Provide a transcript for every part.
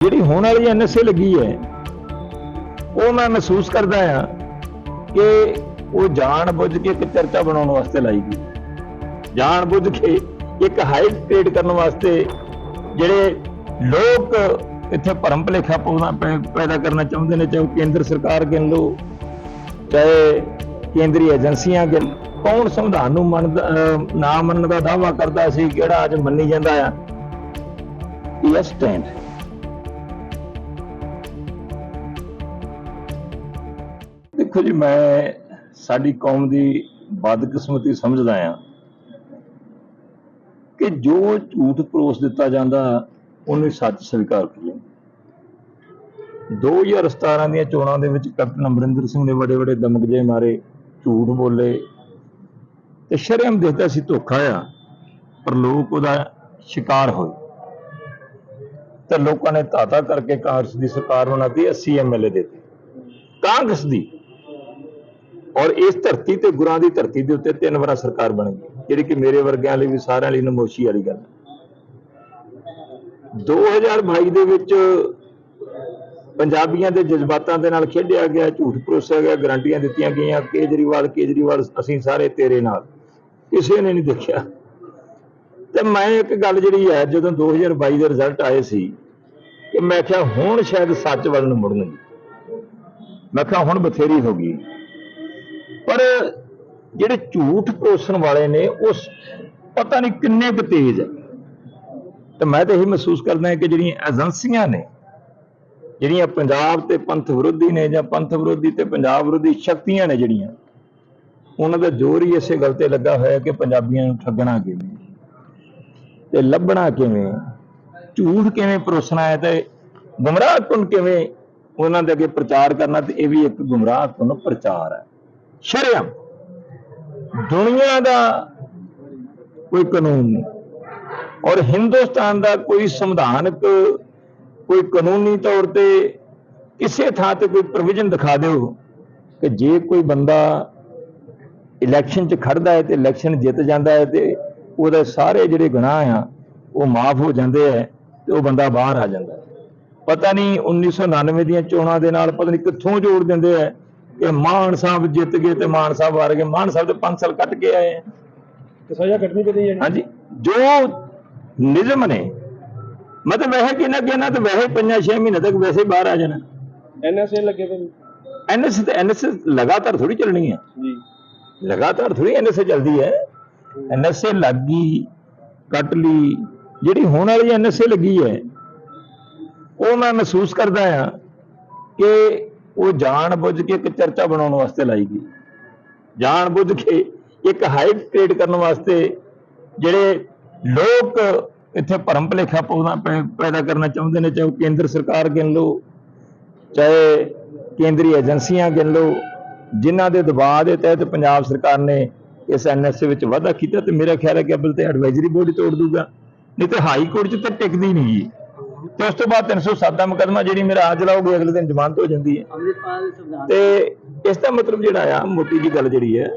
ਜਿਹੜੀ ਹੋਣ ਵਾਲੀ ਐਨਐਸਏ ਲੱਗੀ ਹੈ, ਉਹ ਮੈਂ ਮਹਿਸੂਸ ਕਰਦਾ ਆ ਕਿ ਉਹ ਜਾਣ ਬੁੱਝ ਕੇ ਇੱਕ ਚਰਚਾ ਬਣਾਉਣ ਵਾਸਤੇ ਲਾਈ ਗਈ। ਜਾਣ ਬੁੱਝ ਕੇ ਇੱਕ ਹਾਈਪ ਕ੍ਰੀਏਟ ਕਰਨ ਵਾਸਤੇ ਜਿਹੜੇ ਲੋਕ ਇੱਥੇ ਭਰਮ ਭਲੇਖਾ ਪਾਉਣਾ ਪੈ- ਪੈਦਾ ਕਰਨਾ ਚਾਹੁੰਦੇ ਨੇ, ਚਾਹੇ ਉਹ ਕੇਂਦਰ ਸਰਕਾਰ ਗਿਣ ਲਓ, ਚਾਹੇ ਕੇਂਦਰੀ ਏਜੰਸੀਆਂ ਗਿਣ, ਕੌਣ ਸੰਵਿਧਾਨ ਨੂੰ ਮੰਨਦਾ ਨਾ ਮੰਨਣ ਦਾ ਦਾਅਵਾ ਕਰਦਾ ਸੀ, ਕਿਹੜਾ ਅੱਜ ਮੰਨੀ ਜਾਂਦਾ ਆ? ਇਹ ਸਟੈਂਡ ਦੇਖੋ ਜੀ, ਮੈਂ ਸਾਡੀ ਕੌਮ ਦੀ ਬਦਕਿਸਮਤੀ ਸਮਝਦਾ ਆ ਕਿ ਜੋ ਝੂਠ ਪਰੋਸ ਦਿੱਤਾ ਜਾਂਦਾ, ਉਹਨੂੰ ਸੱਚ ਸਵੀਕਾਰ ਕਰ ਲੈਂਦੇ 2017 ਦੀਆਂ ਚੋਣਾਂ ਦੇ ਵਿੱਚ ਕੈਪਟਨ ਅਮਰਿੰਦਰ ਸਿੰਘ ਨੇ ਵੱਡੇ ਵੱਡੇ ਦਮਕਜੇ ਮਾਰੇ, ਝੂਠ ਬੋਲੇ ਤੇ ਸ਼ਰਮ ਦਿੱਤਾ ਸੀ ਧੋਖਾ ਆ, ਪਰ ਲੋਕ ਉਹਦਾ ਸ਼ਿਕਾਰ ਹੋਏ। ਤੇ ਲੋਕਾਂ ਨੇ ਤਾਤਾ ਕਰਕੇ ਕਾਂਗਰਸ ਦੀ ਸਰਕਾਰ ਬਣਾਤੀ 80 ਐਮਐਲਏ ਦਿੱਤੇ। ਕਾਂਗਰਸ ਦੀ ਔਰ ਇਸ ਧਰਤੀ ਤੇ ਗੁਰਾਂ ਦੀ ਧਰਤੀ ਦੇ ਉੱਤੇ ਤਿੰਨ ਵਾਰ ਸਰਕਾਰ ਬਣ ਗਈ, ਜਿਹੜੀ ਕਿ ਮੇਰੇ ਵਰਗਿਆਂ ਲਈ ਵੀ ਸਾਰਿਆਂ ਲਈ ਨਮੋਸ਼ੀ ਵਾਲੀ ਗੱਲ ਹੈ। 2022 ਦੇ ਵਿੱਚ ਪੰਜਾਬੀਆਂ ਦੇ ਜਜ਼ਬਾਤਾਂ ਦੇ ਨਾਲ ਖੇਡਿਆ ਗਿਆ, ਝੂਠ ਪਰੋਸਿਆ ਗਿਆ, ਗਰੰਟੀਆਂ ਦਿੱਤੀਆਂ ਗਈਆਂ, ਕੇਜਰੀਵਾਲ ਕੇਜਰੀਵਾਲ, ਅਸੀਂ ਸਾਰੇ ਤੇਰੇ ਨਾਲ। ਕਿਸੇ ਨੇ ਨਹੀਂ ਦੇਖਿਆ। ਤੇ ਮੈਂ ਇੱਕ ਗੱਲ ਜਿਹੜੀ ਹੈ, ਜਦੋਂ 2022 ਦੇ ਰਿਜ਼ਲਟ ਆਏ ਸੀ, ਕਿ ਮੈਂ ਕਿਹਾ ਹੁਣ ਸ਼ਾਇਦ ਸੱਚ ਵੱਲ ਨੂੰ ਮੁੜਨਗੇ। ਮੈਂ ਕਿਹਾ ਹੁਣ ਬਥੇਰੀ ਹੋ ਗਈ। ਪਰ ਜਿਹੜੇ ਝੂਠ ਪਰੋਸਣ ਵਾਲੇ ਨੇ, ਉਸ ਪਤਾ ਨਹੀਂ ਕਿੰਨੇ ਕੁ ਤੇਜ਼ ਹੈ। ਤੇ ਮੈਂ ਤਾਂ ਇਹ ਮਹਿਸੂਸ ਕਰਦਾ ਕਿ ਜਿਹੜੀਆਂ ਏਜੰਸੀਆਂ ਨੇ, ਜਿਹੜੀਆਂ ਪੰਜਾਬ ਤੇ ਪੰਥ ਵਿਰੋਧੀ ਨੇ ਜਾਂ ਪੰਥ ਵਿਰੋਧੀ ਤੇ ਪੰਜਾਬ ਵਿਰੋਧੀ ਸ਼ਕਤੀਆਂ ਨੇ ਜਿਹੜੀਆਂ, ਉਹਨਾਂ ਦਾ ਜ਼ੋਰ ਹੀ ਇਸੇ ਗੱਲ ਤੇ ਲੱਗਾ ਹੋਇਆ ਕਿ ਪੰਜਾਬੀਆਂ ਨੂੰ ਠੱਗਣਾ ਕਿਵੇਂ ਤੇ ਲੱਭਣਾ ਕਿਵੇਂ ਝੂਠ ਕਿਵੇਂ ਪਰੋਸਣਾ ਹੈ ਤੇ ਗੁੰਮਰਾਹਕੁਨ ਕਿਵੇਂ ਉਹਨਾਂ ਦੇ ਅੱਗੇ ਪ੍ਰਚਾਰ ਕਰਨਾ, ਤੇ ਇਹ ਵੀ ਇੱਕ ਗੁੰਮਰਾਹਕੁਨ ਪ੍ਰਚਾਰ ਹੈ। ਸ਼ਰਮ ਦੁਨੀਆ ਦਾ ਕੋਈ ਕਾਨੂੰਨ ਨਹੀਂ। ਔਰ ਹਿੰਦੁਸਤਾਨ ਦਾ ਕੋਈ ਸੰਵਿਧਾਨਕ ਕੋਈ ਕਾਨੂੰਨੀ ਤੌਰ ਤੇ ਕਿਸੇ ਥਾਂ ਤੇ ਕੋਈ ਪ੍ਰੋਵੀਜ਼ਨ ਦਿਖਾ ਦਿਓ ਕਿ ਜੇ ਕੋਈ ਬੰਦਾ ਇਲੈਕਸ਼ਨ 'ਚ ਖੜਦਾ ਹੈ ਤੇ ਇਲੈਕਸ਼ਨ ਜਿੱਤ ਜਾਂਦਾ ਹੈ ਤੇ ਉਹਦੇ ਸਾਰੇ ਜਿਹੜੇ ਗੁਨਾਹ ਆ, ਉਹ ਮਾਫ ਹੋ ਜਾਂਦੇ ਆ ਤੇ ਉਹ ਬੰਦਾ ਬਾਹਰ ਆ ਜਾਂਦਾ ਪਤਾ ਨਹੀਂ 1999 ਦੀਆਂ ਚੋਣਾਂ ਦੇ ਨਾਲ ਪਤਾ ਨਹੀਂ ਕਿੱਥੋਂ ਜੋੜ ਦਿੰਦੇ ਆ ਕਿ ਮਾਨ ਸਾਹਿਬ ਜਿੱਤ ਗਏ ਤੇ ਮਾਨ ਸਾਹਿਬ ਹਾਰ ਗਏ। ਮਾਨ ਸਾਹਿਬ ਤੇ 5 ਸਾਲ ਕੱਟ ਕੇ ਆਏ ਆ। ਤੇ ਸਜ਼ਾ ਕੱਟਣੀ ਪੈਂਦੀ ਹੈ ਹਾਂਜੀ। ਜੋ ਨਿਯਮ ਨੇ ਮਤਲਬ ਵੈਸੇ ਕਿ ਨਾ ਕਿ ਨਾ ਤੇ ਵੈਸੇ ਪੰਜਾਂ ਛੇ ਮਹੀਨੇ ਤੱਕ ਵੈਸੇ ਬਾਹਰ ਆ ਜਾਣਾ। ਐਨਐਸਏ ਲੱਗੇ ਪਏ। ਐਨਐਸ ਤੇ ਐਨਐਸ ਲਗਾਤਾਰ ਥੋੜੀ ਚੱਲਣੀ ਹੈ ਜੀ। ਲਗਾਤਾਰ ਥੋੜੀ ਐਨਐਸ ਚੱਲਦੀ ਹੈ। ਐਨਐਸ ਲੱਗੀ ਕੱਟ ਲਈ। ਜਿਹੜੀ ਹੋਣ ਵਾਲੀ ਐਨਐਸ ਲੱਗੀ ਹੈ ਉਹ ਮੈਂ ਮਹਿਸੂਸ ਕਰਦਾ ਆ ਕਿ ਉਹ ਜਾਣ ਬੁੱਝ ਕੇ ਇੱਕ ਚਰਚਾ ਬਣਾਉਣ ਵਾਸਤੇ ਲਾਈ ਗਈ। ਜਾਣ ਬੁੱਝ ਕੇ ਇੱਕ ਹਾਈਪ ਕ੍ਰੀਏਟ ਕਰਨ ਵਾਸਤੇ ਜਿਹੜੇ ਲੋਕ ਇੱਥੇ ਭਰਮ ਭਲੇਖਾ ਪਾਉਣਾ ਪੈ- ਪੈਦਾ ਕਰਨਾ ਚਾਹੁੰਦੇ ਨੇ, ਚਾਹੇ ਉਹ ਕੇਂਦਰ ਸਰਕਾਰ ਗਿਣ ਲਓ, ਚਾਹੇ ਕੇਂਦਰੀ ਏਜੰਸੀਆਂ ਗਿਣ ਲਓ, ਜਿਨ੍ਹਾਂ ਦੇ ਦਬਾਅ ਦੇ ਤਹਿਤ ਪੰਜਾਬ ਸਰਕਾਰ ਨੇ ਇਸ ਐਨਐਸਏ ਵਿੱਚ ਵਾਧਾ ਕੀਤਾ ਤੇ ਮੇਰਾ ਖਿਆਲ ਹੈ ਕਿ ਅਬਲ ਤੇ ਐਡਵਾਈਜ਼ਰੀ ਬੋਰਡ ਤੋੜ ਦੂਗਾ। ਨਹੀਂ ਤੇ ਹਾਈ ਕੋਰਟ 'ਚ ਤਾਂ ਟਿਕਦੀ ਨਹੀਂ ਜੀ। ਤੇ ਉਸ ਤੋਂ ਬਾਅਦ 307 ਦਾ ਮੁਕੱਦਮਾ ਜਿਹੜੀ ਮੇਰਾ ਅੱਜ ਲਾਓਗੇ ਅਗਲੇ ਦਿਨ ਜ਼ਮਾਨਤ ਹੋ ਜਾਂਦੀ ਹੈ। ਤੇ ਇਸ ਦਾ ਮਤਲਬ ਜਿਹੜਾ ਆ ਮੋਟੀ ਜੀ ਗੱਲ ਜਿਹੜੀ ਹੈ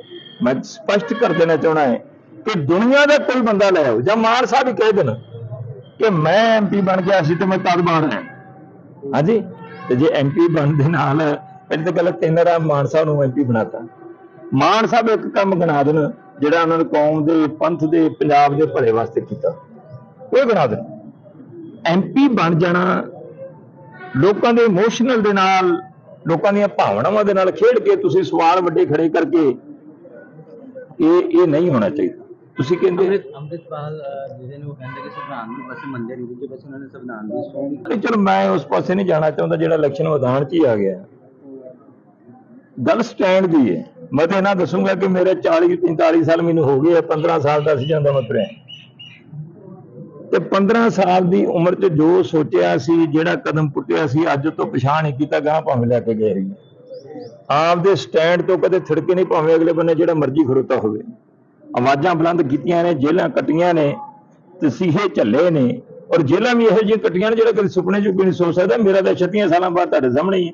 ਮੈਂ ਸਪਸ਼ਟ ਕਰ ਦੇਣਾ ਚਾਹਣਾ ਹੈ ਕਿ ਦੁਨੀਆ ਦਾ ਕੋਈ ਬੰਦਾ ਲੈ ਆਓ ਜਾਂ ਮਾਨ ਸਾਹਿਬ ਹੀ ਕਹਿ ਦੇਣ ਕਿ ਮੈਂ ਐਮਪੀ ਬਣ ਗਿਆ ਸੀ ਤੇ ਮੈਂ ਤਦ ਬਾਹਰ ਆਇਆ। ਹਾਂਜੀ? ਤੇ ਜੇ ਐਮਪੀ ਬਣਨ ਦੇ ਨਾਲ ਪਹਿਲੀ ਤਾਂ ਗੱਲ ਕੇਂਦਰ ਆ ਮਾਨ ਸਾਹਿਬ ਨੂੰ ਐਮਪੀ ਬਣਾਤਾ। ਮਾਨ ਸਾਹਿਬ ਇੱਕ ਕੰਮ ਗਣਾ ਦੇਣ ਜਿਹੜਾ ਉਹਨਾਂ ਨੇ ਕੌਮ ਦੇ ਪੰਥ ਦੇ ਪੰਜਾਬ ਦੇ ਭਲੇ ਵਾਸਤੇ ਕੀਤਾ। ਉਹ ਗਣਾ ਦੇਣ। ਐਮਪੀ ਬਣ ਜਾਣਾ ਲੋਕਾਂ ਦੇ ਇਮੋਸ਼ਨਲ ਦੇ ਨਾਲ ਲੋਕਾਂ ਦੀਆਂ ਭਾਵਨਾਵਾਂ ਦੇ ਨਾਲ ਖੇਡ ਕੇ ਤੁਸੀਂ ਸਵਾਲ ਵੱਡੇ ਖੜੇ ਕਰਕੇ ਇਹ ਇਹ ਨਹੀਂ ਹੋਣਾ ਚਾਹੀਦਾ। ਤੁਸੀਂ ਕਹਿੰਦੇ ਅੰਮ੍ਰਿਤ ਅੰਮ੍ਰਿਤਪਾਲ ਜਿਹਦੇ ਨੂੰ ਕਹਿੰਦੇ ਕਿ ਸੰਵਿਧਾਨ ਨੂੰ ਬਸ ਮੰਨਦੇ ਨਹੀਂ ਦੂਜੇ ਪਾਸੇ ਉਹਨਾਂ ਨੇ ਸੰਵਿਧਾਨ ਦੀ ਨਹੀਂ ਚਲੋ ਮੈਂ ਉਸ ਪਾਸੇ ਨਹੀਂ ਜਾਣਾ ਚਾਹੁੰਦਾ ਜਿਹੜਾ ਇਲੈਕਸ਼ਨ ਮੈਦਾਨ 'ਚ ਹੀ ਆ ਗਿਆ। ਗੱਲ ਸਟੈਂਡ ਦੀ ਹੈ। ਮੈਂ ਤਾਂ ਇਹਨਾਂ ਦੱਸੂਗਾ ਕਿ ਮੇਰੇ 40 45 ਸਾਲ ਮੈਨੂੰ ਹੋ ਗਏ ਆ 15 ਸਾਲ ਦਾ ਸੀ ਜਾਂਦਾ ਮੈਂ ਤੁਰਿਆ। ਤੇ 15 ਸਾਲ ਦੀ ਉਮਰ 'ਚ ਜੋ ਸੋਚਿਆ ਸੀ, ਜਿਹੜਾ ਕਦਮ ਪੁੱਟਿਆ ਸੀ, ਅੱਜ ਤੋਂ ਪਛਾਣ ਨਹੀਂ ਕੀਤਾ ਗਾਂ ਭਾਵੇਂ ਲੈ ਕੇ ਗਏ ਰਹੀ ਆਪਦੇ ਸਟੈਂਡ ਤੋਂ ਕਦੇ ਥਿੜਕੇ ਨਹੀਂ ਭਾਵੇਂ ਅਗਲੇ ਬੰਨੇ, ਜਿਹੜਾ ਮਰਜ਼ੀ ਖੜੋਤਾ ਹੋਵੇ। ਆਵਾਜ਼ਾਂ ਬੁਲੰਦ ਕੀਤੀਆਂ ਨੇ ਜੇਲਾਂ ਕੱਟੀਆਂ ਨੇ, ਤਸੀਹੇ ਝੱਲੇ ਨੇ, ਔਰ ਜੇਲਾਂ ਵੀ ਇਹੋ ਜਿਹੀਆਂ ਕੱਟੀਆਂ ਨੇ, ਜਿਹੜਾ ਕਦੇ ਸੁਪਨੇ 'ਚ ਵੀ ਨਹੀਂ ਸੋਚ ਸਕਦਾ, ਮੇਰਾ ਤਾਂ 36 ਸਾਲਾਂ ਬਾਅਦ ਤੁਹਾਡੇ ਸਾਹਮਣੇ ਹੀ ਹੈ।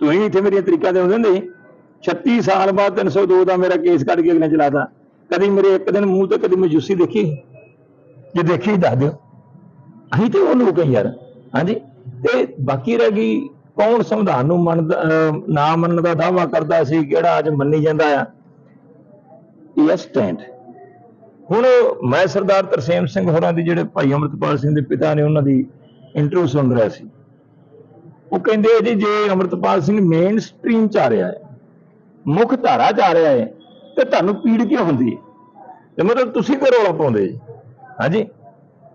ਤੁਸੀਂ ਇੱਥੇ ਮੇਰੀਆਂ ਤਰੀਕਾਂ ਦੇ ਹੁੰਦੇ ਹੁੰਦੇ ਸੀ 36 ਸਾਲ ਬਾਅਦ 302 ਦਾ ਮੇਰਾ ਕੇਸ ਕੱਢ ਕੇ ਅਗਲੇ ਚਲਾਤਾ। ਕਦੀ ਮੇਰੇ ਇੱਕ ਦਿਨ ਮੂੰਹ ਤੇ, ਕਦੀ ਮਜੂਸੀ ਦੇਖੀ ਜੇ ਦੇਖੀ ਦੱਸ ਦਿਓ। ਅਸੀਂ ਤੇ ਉਹ ਲੋਕ ਹਾਂ ਯਾਰ। ਹਾਂਜੀ। ਤੇ ਬਾਕੀ ਰਹਿ ਗਈ ਕੌਣ ਸੰਵਿਧਾਨ ਨੂੰ ਮੰਨਦਾ ਨਾ ਮੰਨਣ ਦਾ ਦਾਅਵਾ ਕਰਦਾ ਸੀ, ਕਿਹੜਾ ਅੱਜ ਮੰਨੀ ਜਾਂਦਾ ਆ। ਇਹ ਸਟੈਂਡ ਹੁਣ ਮੈਂ ਸਰਦਾਰ ਤਰਸੇਮ ਸਿੰਘ ਹੋਰਾਂ ਦੀ ਜਿਹੜੇ ਭਾਈ ਅਮਰਤਪਾਲ ਸਿੰਘ ਦੇ ਪਿਤਾ ਨੇ, ਉਹਨਾਂ ਦੀ ਇੰਟਰਵਿਊ ਸੁਣ ਰਿਹਾ ਸੀ। ਉਹ ਕਹਿੰਦੇ ਆ ਜੀ, ਜੇ ਅਮਰਤਪਾਲ ਸਿੰਘ ਮੇਨ ਸਟ੍ਰੀਮ ਚ ਆ ਰਿਹਾ ਹੈ, ਮੁੱਖ ਧਾਰਾ ਚ ਆ ਰਿਹਾ ਹੈ, ਤੇ ਤੁਹਾਨੂੰ ਪੀੜ ਕਿਉਂ ਹੁੰਦੀ ਹੈ? ਤੇ ਮਤਲਬ ਤੁਸੀਂ ਕਿਉਂ ਰੋਲਾ ਪਾਉਂਦੇ ਜੀ? ਹਾਂਜੀ।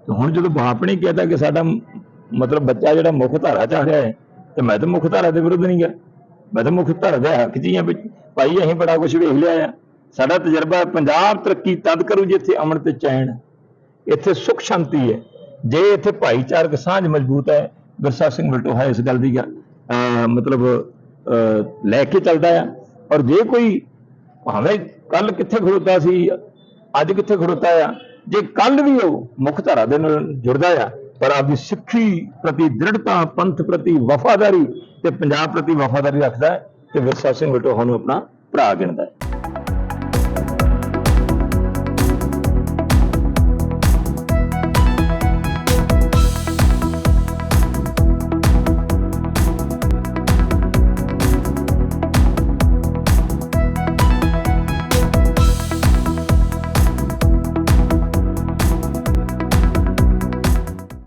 ਹੁਣ ਜਦੋਂ ਬਾਪ ਨੇ ਕਹਿਤਾ ਕਿ ਸਾਡਾ ਮਤਲਬ ਬੱਚਾ ਜਿਹੜਾ ਮੁੱਖ ਧਾਰਾ ਚ ਆ ਰਿਹਾ ਹੈ ਤੇ ਮੈਂ ਤਾਂ ਮੁੱਖ ਧਾਰਾ ਦੇ ਵਿਰੁੱਧ ਨਹੀਂ ਗਿਆ। ਮੈਂ ਤਾਂ ਮੁੱਖ ਧਾਰਾ ਦੇ ਹੱਕ 'ਚ ਹੀ ਆ ਭਾਈ ਅਸੀਂ ਬੜਾ ਕੁਝ ਵੇਖ ਲਿਆ ਆ। ਸਾਡਾ ਤਜਰਬਾ ਪੰਜਾਬ ਤਰੱਕੀ ਤਦ ਕਰੂ ਜਿੱਥੇ ਅਮਨ ਤੇ ਚੈਨ ਇੱਥੇ ਸੁਖ ਸ਼ਾਂਤੀ ਹੈ। ਜੇ ਇੱਥੇ ਭਾਈਚਾਰਕ ਸਾਂਝ ਮਜ਼ਬੂਤ ਹੈ ਵਿਰਸਾ ਸਿੰਘ ਵਲਟੋਹਾ ਇਸ ਗੱਲ ਦੀ ਅਹ, ਮਤਲਬ ਲੈ ਕੇ ਚੱਲਦਾ ਆ। ਔਰ ਜੇ ਕੋਈ ਭਾਵੇਂ ਕੱਲ ਕਿੱਥੇ ਖੜੋਤਾ ਸੀ ਅੱਜ ਕਿੱਥੇ ਖੜੋਤਾ ਆ ਜੇ ਕੱਲ ਵੀ ਉਹ ਮੁੱਖ ਧਾਰਾ ਦੇ ਨਾਲ ਜੁੜਦਾ ਆ, ਪਰ ਆਪਦੀ ਸਿੱਖੀ ਪ੍ਰਤੀ ਦ੍ਰਿੜਤਾ, ਪੰਥ ਪ੍ਰਤੀ ਵਫਾਦਾਰੀ ਤੇ ਪੰਜਾਬ ਪ੍ਰਤੀ ਵਫਾਦਾਰੀ ਰੱਖਦਾ ਹੈ ਤੇ ਵਿਰਸਾ ਸਿੰਘ ਵਲਟੋਹਾ ਨੂੰ ਆਪਣਾ ਭਰਾ ਗਿਣਦਾ